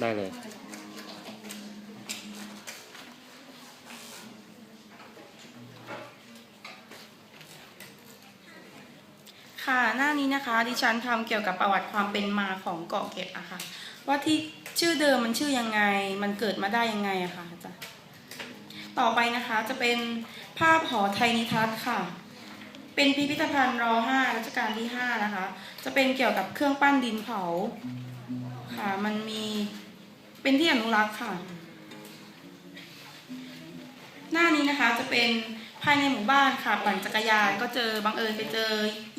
ได้เลย ค่ะหน้านี้นะคะ ดิฉันทำเกี่ยวกับประวัติความเป็นมาของเกาะเกร็ดอะค่ะ ว่าที่ชื่อเดิมมันชื่อยังไง มันเกิดมาได้ยังไงอะค่ะอาจารย์ต่อไปนะคะจะเป็นภาพหอไทยนิทัศน์ค่ะ เป็นพิพิธภัณฑ์ร5รัชกาลที่5นะคะ จะเป็นเกี่ยวกับเครื่องปั้นดินเผาค่ะ มันมี เป็นที่อนุรักษ์ค่ะ หน้านี้นะคะจะเป็นภายในหมู่บ้านค่ะปั่นจักรยานก็เจอบังเอิญไปเจอ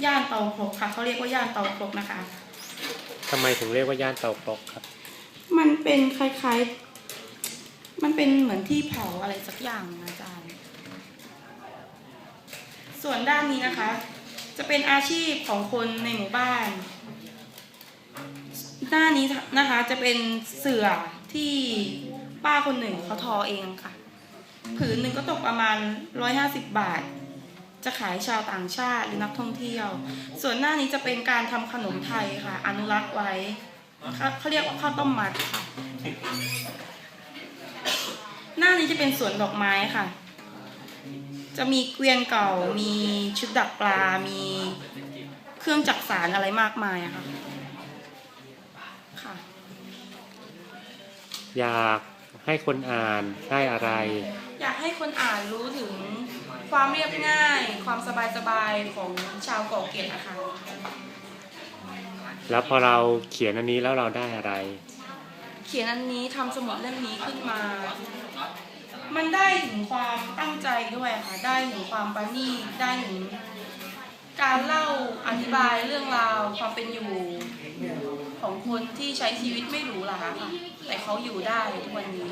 ย่านเตาครกค่ะเขาเรียกว่าย่านเตาครกนะคะ ทำไมถึงเรียกว่าย่านเตาครกครับ มันเป็นคล้ายๆ มันเป็นเหมือนที่เผาอะไรสักอย่างนะอาจารย์ ส่วนด้านนี้นะคะ จะเป็นอาชีพของคนในหมู่บ้าน หน้านี้นะคะจะเป็นเสือที่ป้าคนหนึ่งเขาทอเองค่ะ ผืนหนึ่งก็ตกประมาณ 150 บาท จะขายชาวต่างชาติหรือนักท่องเที่ยว ส่วนหน้านี้จะเป็นการทำขนมไทยค่ะ อนุรักษ์ไว้เขาเรียกว่าข้าวต้มมัดค่ะ หน้านี้จะเป็นสวนดอกไม้ค่ะ จะมีเกวียนเก่า มีชุดดักปลา มีเครื่องจักสารอะไรมากมายค่ะ อยากให้คนอ่านได้อะไร อยากให้คนอ่านรู้ถึงความเรียบง่าย ความสบายๆของชาวเกาะเกร็ดนะคะแล้วพอเราเขียนอันนี้แล้วเราได้อะไร เขียนอันนี้ทำสมุดเล่มนี้ขึ้นมา มันได้ถึงความตั้งใจด้วยค่ะ ได้ถึงความประณีตได้ถึงการเล่าอธิบายเรื่องราวความเป็นอยู่ ของคนที่ใช้ชีวิตไม่หรูหราค่ะ แต่เขาอยู่ได้ทุกวันนี้